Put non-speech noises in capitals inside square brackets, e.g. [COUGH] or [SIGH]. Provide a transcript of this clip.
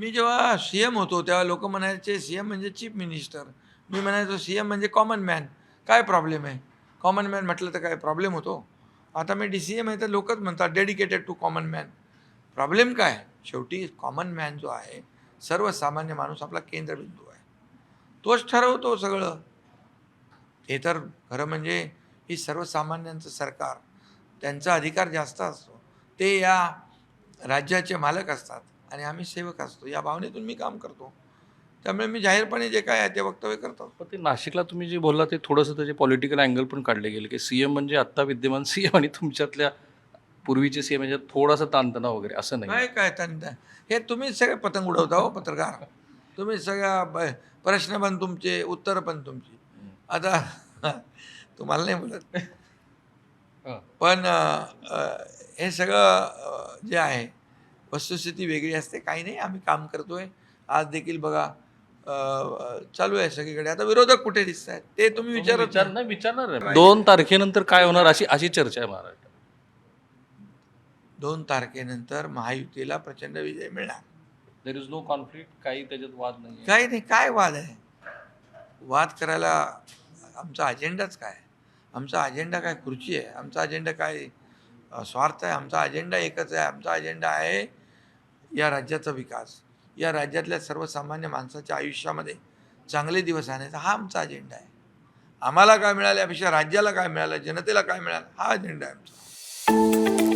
मी जेव्हा C M होतो तेव्हा लोक म्हणायचे सी एम म्हणजे चीफ मिनिस्टर. मी म्हणायचो सी एम म्हणजे कॉमन मॅन. काय प्रॉब्लेम आहे? कॉमन मॅन म्हटलं तर काय प्रॉब्लेम होतो? आता मी डी सी एम आहे तर लोकच म्हणतात dedicated to common man. Problem काय? शेवटी कॉमन मॅन जो आहे सर्वसामान्य माणूस आपला केंद्रबिंदू आहे. तोच ठरवतो सगळं. हे तर खरं म्हणजे ही सर्वसामान्यांचं सरकार त्यांचा अधिकार जास्त असतो. ते या राज्याचे मालक असतात. आणि आम्ही सेवक असतो. या भावनेतून मी काम करतो. त्यामुळे मी जाहीरपणे जे काय आहे ते वक्तव्य करतो. पण ते नाशिकला तुम्ही जे बोलला ते थोडंसं त्याचे पॉलिटिकल अँगल पण काढले गेले. की सीएम म्हणजे आत्ता विद्यमान सीएम आणि तुमच्यातल्या पूर्वीचे सीएम याच्यात थोडासा ताणतणाव वगैरे असं नाही. काय काय त्यांना हे तुम्हीच सगळे पतंग उडवता हो पत्रकार. तुम्ही सगळ्या प्रश्न पण तुमचे उत्तर पण तुमची. आता [LAUGHS] तुम्हाला नाही बोलत. [LAUGHS] पण हे सगळं जे आहे वस्तुस्थिती वेगळी असते काही नाही. आम्ही काम करतोय. आज देखील बघा चालू आहे सगळीकडे. आता विरोधक कुठे दिसत आहेत ते तुम्ही विचारत विचार विचारणार आहे. दोन तारखेनंतर काय होणार अशी अशी चर्चा आहे महाराष्ट्रात दोन तारखेनंतर महायुतीला प्रचंड विजय मिळणार. देर इज नो कॉन्फ्लिक्ट काही त्याच्यात वाद नाही काही नाही काय वाद आहे? वाद करायला आमचा अजेंडाच काय? आमचा अजेंडा काय खुर्ची आहे? आमचा अजेंडा काय स्वार्थ आहे? आमचा अजेंडा एकच आहे. आमचा अजेंडा आहे या राज्याचा विकास या राज्यातल्या सर्वसामान्य माणसाच्या आयुष्यामध्ये चांगले दिवस आणायचा हा आमचा अजेंडा आहे. आम्हाला काय मिळालं यापेक्षा राज्याला काय मिळालं जनतेला काय मिळालं हा अजेंडा आहे आमचा.